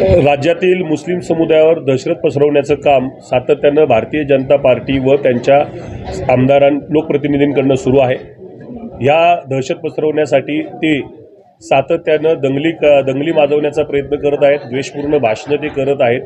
राज्यातील मुस्लिम समुदायावर दहशत पसरवण्याचं काम सातत्यानं भारतीय जनता पार्टी व त्यांच्या आमदारां लोकप्रतिनिधींकडनं सुरू आहे. ह्या दहशत पसरवण्यासाठी ते सातत्यानं दंगली क दंगली माजवण्याचा प्रयत्न करत आहेत द्वेषपूर्ण भाषणं ते करत आहेत.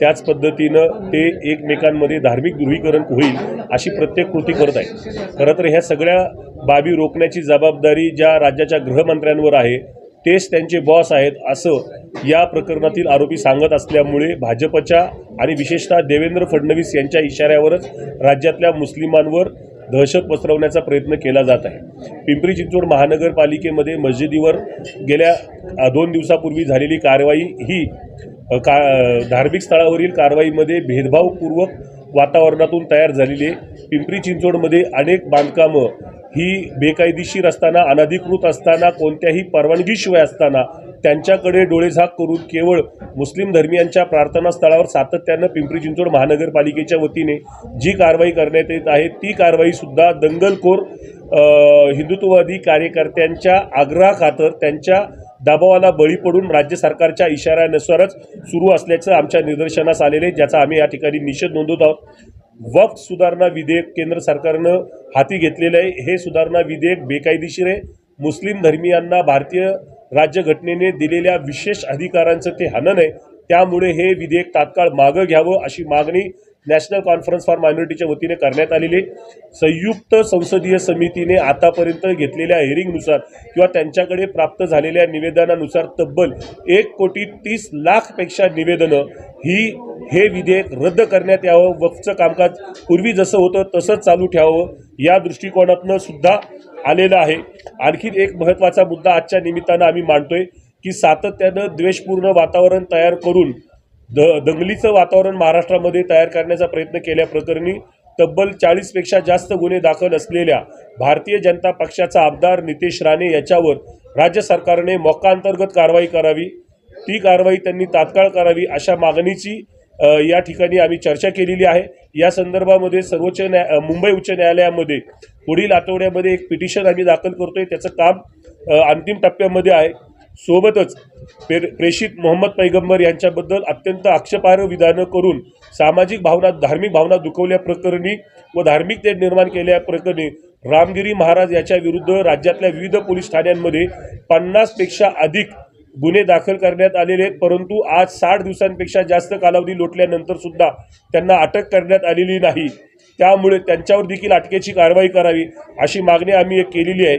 त्याच पद्धतीनं ते एकमेकांमध्ये धार्मिक ध्रुवीकरण होईल अशी प्रत्येक कृती करत आहेत. खरं तर ह्या सगळ्या बाबी रोखण्याची जबाबदारी ज्या राज्याच्या गृहमंत्र्यांवर आहे तेच त्यांचे बॉस आहेत असं या प्रकरणातील आरोपी सांगत असल्यामुळे भाजपच्या आणि विशेषतः देवेंद्र फडणवीस यांच्या इशाऱ्यावरच राज्यातल्या मुस्लिमांवर दहशत पसरवण्याचा प्रयत्न केला जात आहे. पिंपरी चिंचवड महानगरपालिकेमध्ये मस्जिदीवर गेल्या दोन दिवसापूर्वी झालेली कारवाई ही का धार्मिक स्थळावरील कारवाईमध्ये भेदभावपूर्वक वातावरणातून तयार झालेली आहे. पिंपरी चिंचवडमध्ये अनेक बांधकामं ही बेकायदेशीर असताना अनधिकृत असताना कोणत्याही परवानगीशिवाय असताना त्यांच्याकडे डोळेझाक करून केवळ मुस्लिम धर्मियांच्या प्रार्थनास्थळावर सातत्यानं पिंपरी चिंचवड महानगरपालिकेच्या वतीने जी कारवाई करण्यात येत आहे ती कारवाईसुद्धा दंगलखोर हिंदुत्ववादी कार्यकर्त्यांच्या आग्रहाखातर त्यांच्या दबावाला बळी पडून राज्य सरकारच्या इशाऱ्यानुसारच सुरू असल्याचं आमच्या निदर्शनास आलेले आहे, ज्याचा आम्ही या ठिकाणी निषेध नोंदवत आहोत. वक्त सुधारणा विधेयक केंद्र सरकारनं हाती घेतलेलं आहे हे सुधारणा विधेयक बेकायदेशीर आहे. मुस्लिम धर्मियांना भारतीय राज्यघटनेने दिलेल्या विशेष अधिकारांचं ते हनन आहे. त्यामुळे हे विधेयक तात्काळ मागं घ्यावं अशी मागणी नॅशनल कॉन्फरन्स फॉर मायनॉरिटीच्या वतीने करण्यात आलेली संयुक्त संसदीय समितीने आतापर्यंत घेतलेल्या हेरिंगनुसार किंवा त्यांच्याकडे प्राप्त झालेल्या निवेदनानुसार तब्बल एक कोटी तीस लाखपेक्षा निवेदनं ही हे विधेयक रद्द करण्यात यावं वक्फचं कामकाज पूर्वी जसं होतं तसंच चालू ठेवावं या दृष्टिकोनातनं सुद्धा आलेलं आहे. आणखी एक महत्त्वाचा मुद्दा आजच्या निमित्तानं आम्ही मांडतोय की सातत्यानं द्वेषपूर्ण वातावरण तयार करून द दंगलीचं वातावरण महाराष्ट्रामध्ये तयार करण्याचा प्रयत्न केल्याप्रकरणी तब्बल चाळीसपेक्षा जास्त गुन्हे दाखल असलेल्या भारतीय जनता पक्षाचा आमदार नितेश राणे याच्यावर राज्य सरकारने मोक्कांतर्गत कारवाई करावी. ती कारवाई त्यांनी तात्काळ करावी अशा मागणीची या ठिकाणी आम्ही चर्चा केलेली आहे. या संदर्भामध्ये सर्वोच्च न्याय मुंबई उच्च न्यायालयामध्ये पुढील आठवड्यामध्ये एक पिटिशन आम्ही दाखल करतो आहे त्याचं काम अंतिम टप्प्यामध्ये आहे. सोबतच पे प्रेषित मोहम्मद पैगंबर यांच्याबद्दल अत्यंत आक्षेपार्ह विधानं करून सामाजिक भावना धार्मिक भावना दुखवल्या प्रकरणी व धार्मिकते निर्माण केल्या प्रकरणी रामगिरी महाराज याच्या विरुद्ध राज्यातल्या विविध पोलीस ठाण्यांमध्ये पन्नासपेक्षा अधिक गुन्हे दाखल करण्यात आलेले आहेत. परंतु आज साठ दिवसांपेक्षा जास्त कालावधी लोटल्यानंतरसुद्धा त्यांना अटक करण्यात आलेली नाही. त्यामुळे त्यांच्यावर देखील अटकेची कारवाई करावी अशी मागणी आम्ही एक केलेली आहे.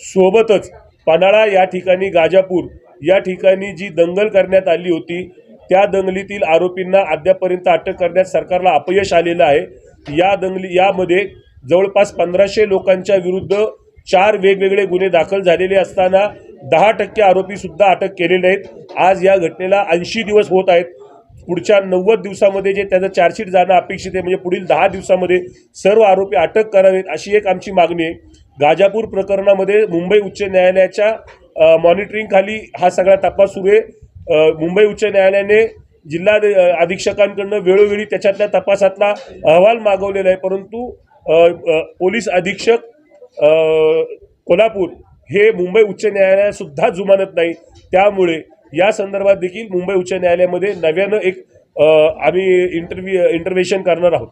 सोबतच पन्हाळा या ठिकाणी गाजापूर या ठिकाणी जी दंगल करण्यात आली होती त्या दंगलीतील आरोपींना अद्यापर्यंत अटक करण्यात सरकारला अपयश आलेलं आहे. या दंगली यामध्ये जवळपास पंधराशे लोकांच्या विरुद्ध चार वेगवेगळे गुन्हे दाखल झालेले असताना दहा टक्के आरोपीसुद्धा अटक केलेले आहेत. आज या घटनेला ऐंशी दिवस होत आहेत. पुढच्या नव्वद दिवसामध्ये जे त्याचं चार्जशीट जाणं अपेक्षित आहे म्हणजे पुढील दहा दिवसामध्ये सर्व आरोपी अटक करावेत अशी एक आमची मागणी आहे. गाजापूर प्रकरणामध्ये मुंबई उच्च न्यायालयाच्या मॉनिटरिंगखाली हा सगळा तपास सुरू आहे. मुंबई उच्च न्यायालयाने जिल्हा अधीक्षकांकडनं वेळोवेळी त्याच्यातल्या तपासातला अहवाल मागवलेला आहे परंतु पोलीस अधीक्षक कोल्हापूर हे मुंबई उच्च न्यायालयासुद्धा जुमानत नाही. त्यामुळे या संदर्भात देखील मुंबई उच्च न्यायालयामध्ये नव्यानं एक आम्ही इंटरव्ह्यू इंटरव्हेशन करणार आहोत.